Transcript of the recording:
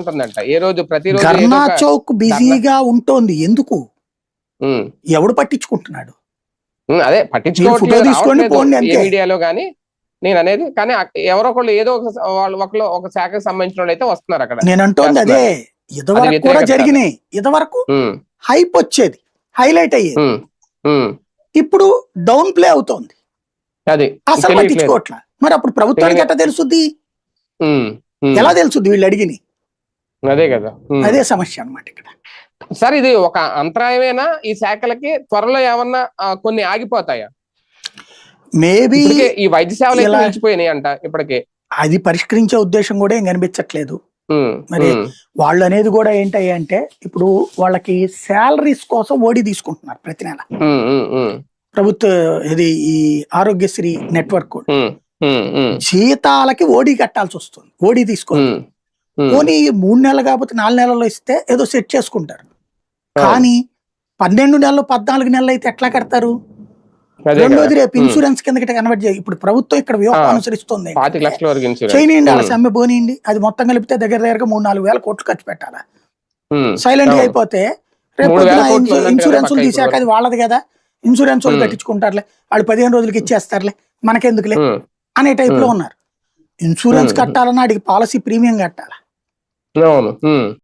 ఉంటుందంట. ఏ రోజు ప్రతిరోజు ఏదో ధర్నా చౌక్ బిజీగా ఉంటోంది. ఎందుకు? ఎవడు పట్టించుకుంటున్నాడు? అదే పట్టించుకోవట్లేదు. మీడియాలో కానీ నేను అనేది కానీ ఎవరో ఒకళ్ళు ఏదో ఒక వాళ్ళు ఒకళ్ళు ఒక శాఖకు సంబంధించిన వాళ్ళు అయితే వస్తున్నారు అక్కడ. నేను అంటోంది అదే ఇదివరకు కూడా. జరిగినాయి. ఇదివరకు హైప్ వచ్చేది. హైలైట్ అయ్యేది. ఇప్పుడు డౌన్ ప్లే అవుతోంది. అది అసలు. పట్టించుకోవట్లా. మరి అప్పుడు ప్రభుత్వానికి. ఎట్లా తెలుసుద్ది? ఎలా తెలుసుద్ది వీళ్ళు అడిగిని? అదే కదా. అదే సమస్య అన్నమాట ఇక్కడ. సార్ ఇది ఒక అంతరాయమేనా? ఈ శాఖలకి త్వరలో ఏమన్నా కొన్ని ఆగిపోతాయా? మేబీ ఈ వైద్య సేవలు నిలిచిపోయినాయి అంట ఇప్పటికే. అది పరిష్కరించే ఉద్దేశం కూడా ఏం కనిపించట్లేదు. మరి వాళ్ళు అనేది కూడా ఏంటయ్యా అంటే ఇప్పుడు వాళ్ళకి శాలరీస్ కోసం ఓడి తీసుకుంటున్నారు ప్రతి నెల. ప్రభుత్వ ఇది ఈ ఆరోగ్యశ్రీ నెట్వర్క్ జీతాలకి ఓడి కట్టాల్సి వస్తుంది. ఓడి తీసుకోవాలి. పోనీ మూడు నెలలు కాకపోతే నాలుగు నెలల్లో ఇస్తే ఏదో సెట్ చేసుకుంటారు. కానీ పన్నెండు నెలలు పద్నాలుగు నెలలు అయితే ఎట్లా కడతారు? రెండోది కదా. రేపు ఉమ్, ఇన్సూరెన్స్ కిందకి కన్వర్ట్ చేయ. ఇప్పుడు ప్రభుత్వం ఇక్కడ వ్యూహం ఆ. అనుసరిస్తుంది చేయనియండి అలా ఉమ్, సమ్మె పోనీయండి. అది మొత్తం కలిపితే దగ్గర దగ్గరగా మూడు నాలుగు వేల కోట్లు ఖర్చు పెట్టాలా? సైలెంట్గా. అయిపోతే రేపు ఇన్సూరెన్స్ కదా తీసాక అది వాళ్ళది కదా. ఇన్సూరెన్స్ వాళ్ళు. కట్టించుకుంటారులే. వాళ్ళు పదిహేను రోజులకి ఇచ్చేస్తారులే. మనకెందుకులే? అనే టైప్లో. ఉన్నారు. ఇన్సూరెన్స్. కట్టాలన్నా అడిగి పాలసీ ప్రీమియం కట్టాలా? 那我们嗯。